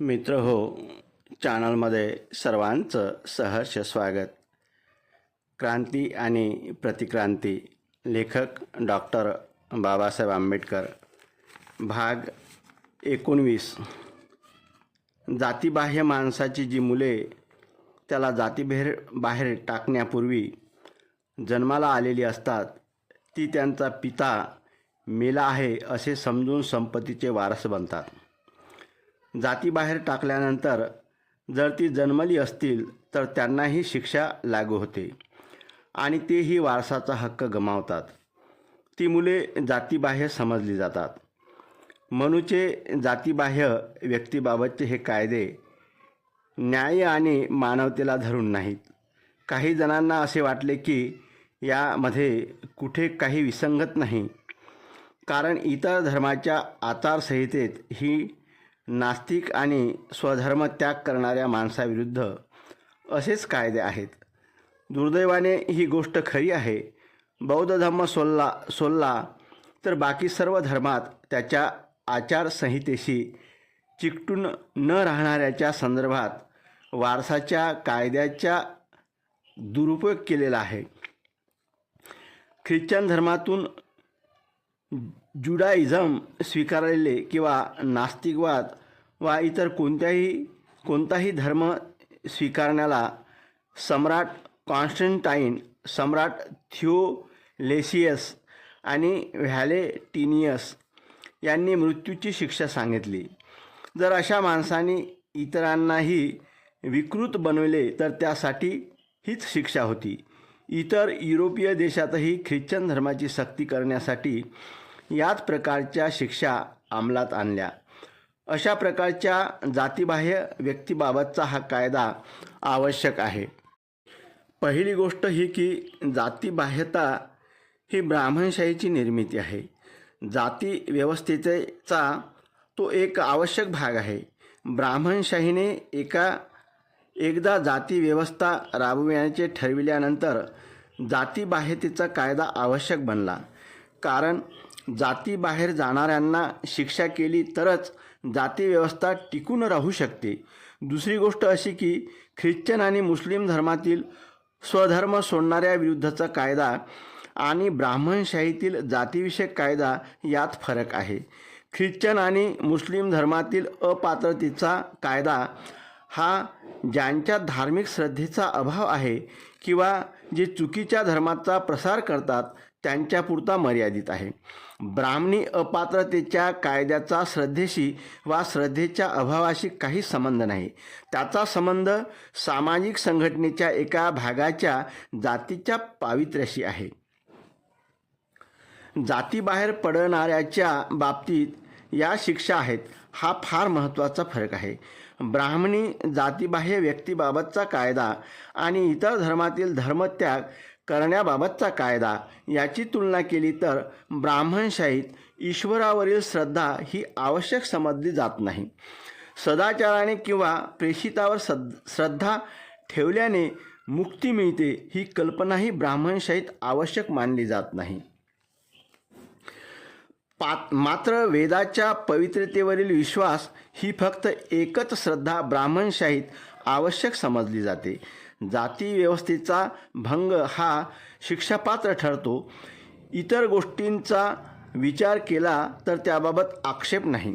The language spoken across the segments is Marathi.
मित्र हो चॅनलमध्ये सर्वांचं सहर्ष स्वागत. क्रांती आणि प्रतिक्रांती लेखक डॉक्टर बाबासाहेब आंबेडकर. भाग एकोणवीस. जातीबाह्य माणसाची जी मुले त्याला जातीभेर बाहेर टाकण्यापूर्वी जन्माला आलेली असतात ती त्यांचा पिता मेला आहे असे समजून संपत्तीचे वारस बनतात. जातीबाहेर टाकल्यानंतर जर ती जन्मली असतील तर त्यांनाही शिक्षा लागू होते. आणि तेही वारसाचा हक्क गमावतात. ती मुले जातीबाह्य समजली जातात. मनूचे जातीबाह्य व्यक्तीबाबतचे हे कायदे न्याय आणि मानवतेला धरून नाहीत. काही जणांना असे वाटले की यामध्ये कुठे काही विसंगत नाही. कारण इतर धर्माच्या आचारसंहितेत ही नास्तिक आणि स्वधर्म त्याग करणाऱ्या माणसाविरुद्ध असेच कायदे आहेत. दुर्दैवाने ही गोष्ट खरी आहे. बौद्ध धर्म सोलला सोलला तर बाकी सर्व धर्मात त्याच्या आचारसंहितेशी चिकटून न राहणाऱ्याच्या संदर्भात वारसाच्या कायद्याच्या दुरुपयोग केलेला आहे. ख्रिश्चन धर्मातून जुडाइझम स्वीकारलेले किंवा नास्तिकवाद वा इतर कोणत्याही कोणताही धर्म स्वीकारण्याला सम्राट कॉन्स्टंटाईन सम्राट थिओलेसियस आणि व्हॅलेटिनियस यांनी मृत्यूची शिक्षा सांगितली. जर अशा माणसांनी इतरांनाही विकृत बनवले तर त्यासाठी हीच शिक्षा होती. इतर युरोपीय देशातही ख्रिश्चन धर्माची सक्ती करण्यासाठी याच प्रकारच्या शिक्षा अंमलात आणल्या. अशा प्रकारच्या जातीबाह्य व्यक्तीबाबतचा हा कायदा आवश्यक आहे. पहिली गोष्ट ही की जातीबाह्यता ही ब्राह्मणशाहीची निर्मिती आहे. जाती व्यवस्थेचा तो एक आवश्यक भाग आहे. ब्राह्मणशाहीने एका एकदा जाती व्यवस्था राबविण्याचे ठरविल्यानंतर जातीबाह्यतेचा कायदा आवश्यक बनला. कारण जातीबाहेर जाणाऱ्यांना शिक्षा केली तरच जातीव्यवस्था टिकून राहू शकते. दुसरी गोष्ट अशी की ख्रिश्चन आणि मुस्लिम धर्मातील स्वधर्म सोडणाऱ्या विरुद्धचा कायदा आणि ब्राह्मणशाहीतील जातीविषयक कायदा यात फरक आहे. ख्रिश्चन आणि मुस्लिम धर्मातील अपात्रतेचा कायदा हा ज्यांच्या धार्मिक श्रद्धेचा अभाव आहे किंवा जे चुकीच्या धर्माचा प्रसार करतात त्यांच्यापुरता मर्यादित आहे. ब्राह्मणी अपात्रतेच्या कायद्याचा श्रद्धेशी वा श्रद्धेच्या अभावाशी काही संबंध नाही. त्याचा संबंध सामाजिक संघटनेच्या एका भागाच्या जातीच्या पावित्र्याशी आहे. जातीबाहेर पडणाऱ्याच्या बाबतीत या शिक्षा आहेत हा फार महत्त्वाचा फरक आहे. ब्राह्मणी जातीबाह्य व्यक्तीबाबतचा कायदा आणि इतर धर्मातील धर्मत्याग करण्याबाबतचा कायदा. याची तुलना केली तर ब्राह्मणशाहीत ईश्वरावरील श्रद्धा ही आवश्यक समजली जात नाही. सदाचाराने किंवा प्रेषितावर सद श्रद्धा ठेवल्याने मुक्ती मिळते ही कल्पनाही ब्राह्मणशाहीत आवश्यक मानली जात नाही. पात मात्र वेदाच्या पवित्रतेवरील विश्वास ही फक्त एकच श्रद्धा ब्राह्मणशाहीत आवश्यक समजली जाते. जाती व्यवस्थेचा भंग हा शिक्षापात्र ठरतो. इतर गोष्टींचा विचार केला तर त्याबाबत आक्षेप नाही.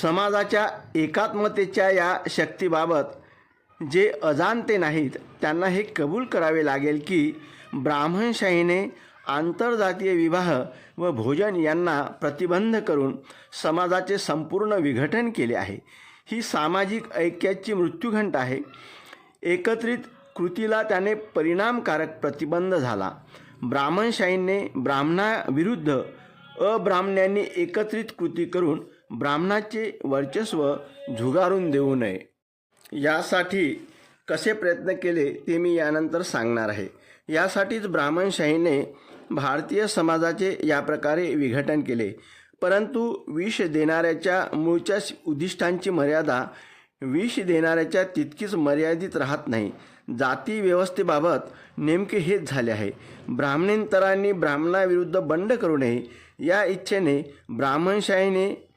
समाजाच्या एकात्मतेच्या या शक्तीबाबत जे अजाणते नाहीत त्यांना हे कबूल करावे लागेल की ब्राह्मणशाहीने आंतरजातीय विवाह व भोजन यांना प्रतिबंध करून समाजाचे संपूर्ण विघटन केले आहे. ही सामाजिक ऐक्याची मृत्यूघंट आहे. एकत्रित कृतीला त्याने परिणामकारक प्रतिबंध झाला. ब्राह्मणशाहीने ब्राह्मणाविरुद्ध अब्राह्मणांनी एकत्रित कृती करून ब्राह्मणाचे वर्चस्व झुगारून देऊ नये. यासाठी कसे प्रयत्न केले ते मी यानंतर सांगणार आहे. यासाठीच ब्राह्मणशाहीने भारतीय समाजाचे या प्रकारे विघटन केले. परंतु विष देणाऱ्याच्या मूळच्या उद्दिष्टांची मर्यादा विष देणाऱ्याच्या तितकीच मर्यादित राहत नाही. जाती व्यवस्थेबाबत नेमके हेच झाले आहे. ब्राह्मणेंतरांनी ब्राह्मणाविरुद्ध बंड करू नये. या इच्छेने ब्राह्मणशाहीने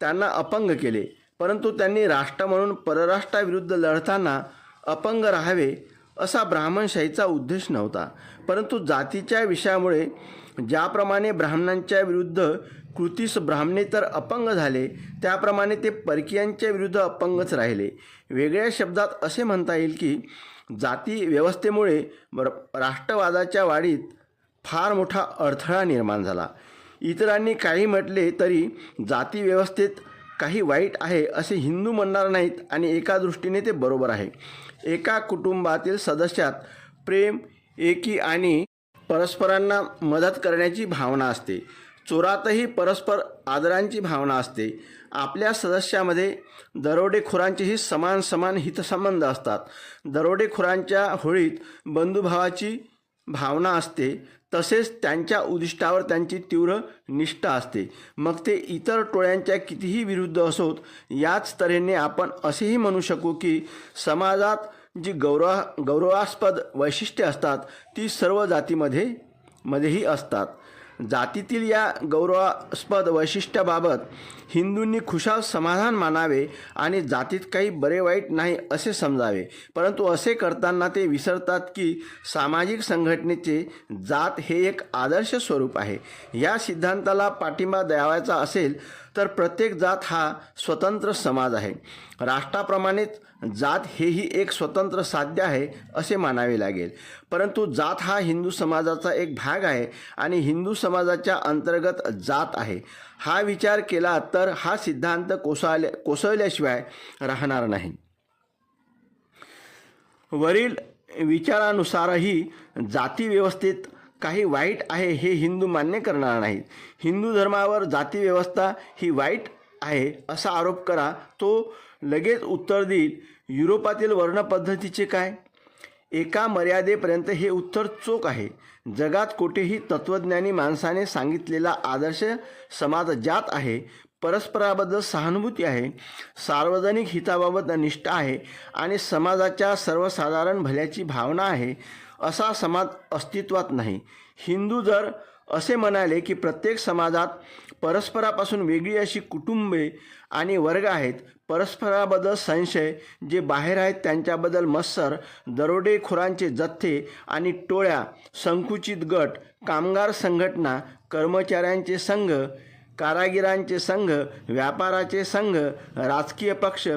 त्यांना अपंग केले. परंतु त्यांनी राष्ट्र म्हणून परराष्ट्राविरुद्ध लढताना अपंग राहावे असा ब्राह्मणशाहीचा उद्देश नव्हता. परंतु जातीच्या विषयामुळे ज्याप्रमाणे ब्राह्मणांच्या विरुद्ध कृतीस ब्राह्मणे तर अपंग झाले त्याप्रमाणे ते परकीयांच्या विरुद्ध अपंगच राहिले. वेगळ्या शब्दात असे म्हणता येईल की जाती व्यवस्थेमुळे राष्ट्रवादाच्या वाढीत फार मोठा अडथळा निर्माण झाला. इतरांनी काही म्हटले तरी जाती व्यवस्थेत काही वाईट आहे असे हिंदू म्हणणार नाहीत आणि एका दृष्टीने ते बरोबर आहे. एका कुटुंबातील सदस्यात प्रेम एकी आणि परस्परांना मदत करण्याची भावना असते. चोरातही परस्पर आदरांची भावना असते. आपल्या सदस्यामध्ये दरोडेखोरांचेही समान समान हितसंबंध असतात. दरोडेखोरांच्या होळीत बंधुभावाची भावना असते. तसेच त्यांच्या उद्दिष्टावर त्यांची तीव्र निष्ठा असते. मग ते इतर टोळ्यांच्या कितीही विरुद्ध असोत याच तऱ्हेने आपण असेही म्हणू शकू की समाजात जी गौरव गौरवास्पद वैशिष्ट्ये असतात ती सर्व जातीमध्ये मध्येही असतात. जातीतील या गौरवास्पद वैशिष्ट्याबाबत हिंदूंनी खुशाल समाधान मानावे आणि जातीत काही बरे वाईट नाही असे समजावे. परंतु असे करताना ते विसरतात की सामाजिक संघटनेचे जात हे एक आदर्श स्वरूप आहे. या सिद्धांताला पाठिंबा द्यावायचा असेल तर प्रत्येक जात हा स्वतंत्र समाज आहे. राष्ट्राप्रमाणेच जात हेही एक स्वतंत्र साध्य आहे असे मानावे लागेल. परंतु जात हा हिंदू समाजाचा एक भाग आहे आणि हिंदू समाजाच्या अंतर्गत जात आहे. हा विचार केला तर हा सिद्धांत कोसळल्या कोसळल्याशिवाय राहणार नाही. वरील विचारानुसारही जाती व्यवस्थेत काही वाईट आहे हे हिंदू मान्य करणार नाहीत. हिंदू धर्मावर जाती व्यवस्था ही वाईट आहे असा आरोप करा. तो लगेच उत्तर देईल. युरोपातील वर्णपद्धतीचे काय? एका मर्यादेपर्यंत हे उत्तर चोख आहे. जगात कुठेही तत्त्वज्ञानी माणसाने सांगितलेला आदर्श समाज जात आहे. परस्पराबद्दल सहानुभूती आहे. सार्वजनिक हिताबाबत निष्ठा आहे. आणि समाजाच्या सर्वसाधारण भल्याची भावना आहे. असा समाज अस्तित्वात नाही. हिंदू जर असे म्हणाले की प्रत्येक समाजात परस्परापासून वेगळी अशी कुटुंबे आणि वर्ग आहेत परस्पराबद्दल संशय जे बाहेर आहेत त्यांच्याबद्दल मत्सर दरोडेखोरांचे जथ्थे आणि टोळ्या संकुचित गट कामगार संघटना कर्मचाऱ्यांचे संघ कारागिरांचे संघ व्यापाराचे संघ राजकीय पक्ष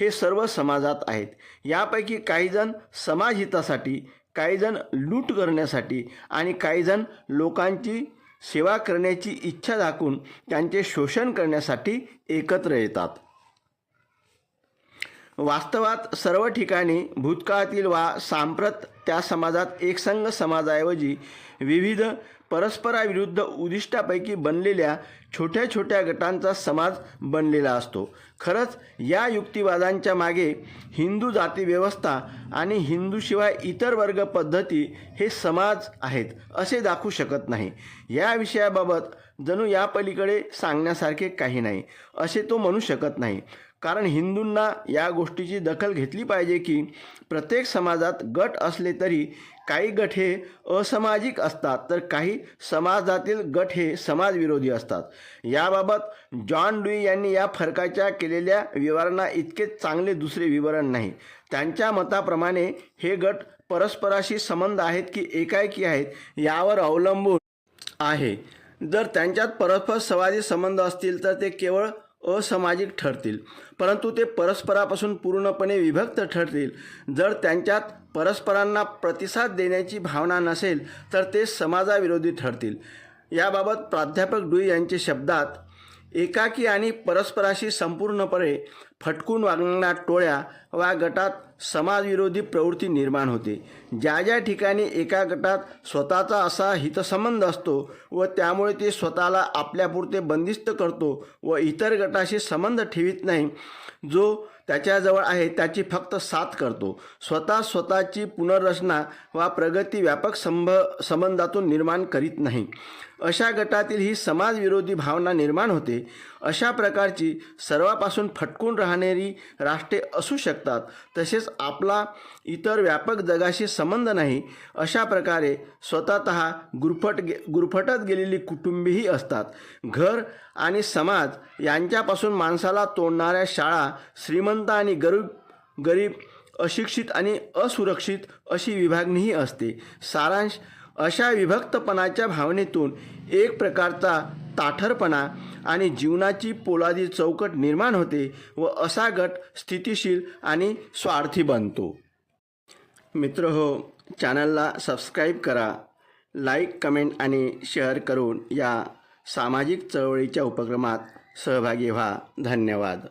हे सर्व समाजात आहेत. यापैकी काहीजण समाजहितासाठी काहीजण लूट करण्यासाठी आणि काहीजण लोकांची सेवा करण्याची इच्छा दाखवून त्यांचे शोषण करण्यासाठी एकत्र येतात. वास्तवात सर्व ठिकाणी भूतकाळातील वा सांप्रत त्या समाजात एकसंघ समाजाऐवजी विविध परस्पराविरुद्ध उद्दिष्टापैकी बनलेल्या छोट्या छोट्या गटांचा समाज बनलेला असतो. खरंच या युक्तिवादांच्या मागे हिंदू जातीव्यवस्था आणि हिंदूशिवाय इतर वर्ग पद्धती हे समाज आहेत असे दाखवू शकत नाही. या विषयाबाबत जणू यापलीकडे सांगण्यासारखे काही नाही असे तो म्हणू शकत नाही. कारण हिंदूंना या गोष्टीची दखल घेतली पाहिजे की प्रत्येक समाजात गट असले तरी काही गट हे असामाजिक असतात तर काही समाजातील गट हे समाजविरोधी असतात. याबाबत जॉन डुई यांनी या फरकाच्या केलेल्या विवरणा इतकेच चांगले दुसरे विवरण नाही. त्यांच्या मताप्रमाणे हे गट परस्पराशी संबंध आहेत की एकाएकी आहेत यावर अवलंबून आहे. जर त्यांच्यात परस्पर संवादी संबंध असतील तर ते केवळ असामाजिक ठरतील. परंतु ते परस्परापासून पूर्णपणे विभक्त ठरतील. जर त्यांच्यात परस्परांना प्रतिसाद देण्याची भावना नसेल तर ते समाजाविरोधी ठरतील. याबाबत प्राध्यापक डुई यांचे शब्दात एकाकी आणि परस्पराशी संपूर्णपणे फटकून वागणाऱ्या टोळ्या वा गटात समाजविरोधी प्रवृत्ती निर्माण होते. ज्या ज्या ठिकाणी एका गटात स्वतःचा असा हितसंबंध असतो व त्यामुळे ते स्वतःला आपल्यापुरते बंदिस्त करतो व इतर गटाशी संबंध ठेवित नाही जो त्याच्याजवळ आहे त्याची फक्त साथ करतो. स्वतः स्वतःची पुनर्रचना वा प्रगती व्यापक संभ संबंधातून निर्माण करीत नाही. अशा गटातील ही समाजविरोधी भावना निर्माण होते. अशा प्रकारची सर्वापासून फटकून राहणारी राष्ट्रे असू शकतात. तसेच आपला इतर व्यापक जगाशी संबंध नाही. अशा प्रकारे स्वतःत गुरफट गे गुरफटत गेलेली कुटुंबीही असतात. घर आणि समाज यांच्यापासून माणसाला तोडणाऱ्या शाळा श्रीमंत आणि गरीब गरीब अशिक्षित आणि असुरक्षित अशी विभागणीही असते. सारांश अशा विभक्तपणाच्या भावनेतून एक प्रकारचा ताठरपणा आणि जीवनाची पोलादी चौकट निर्माण होते व असा गट स्थितिशील आणि स्वार्थी बनतो. मित्र हो चॅनलला सबस्क्राईब करा लाईक कमेंट आणि शेअर करून या सामाजिक चळवळीच्या उपक्रमात सहभागी व्हा. धन्यवाद.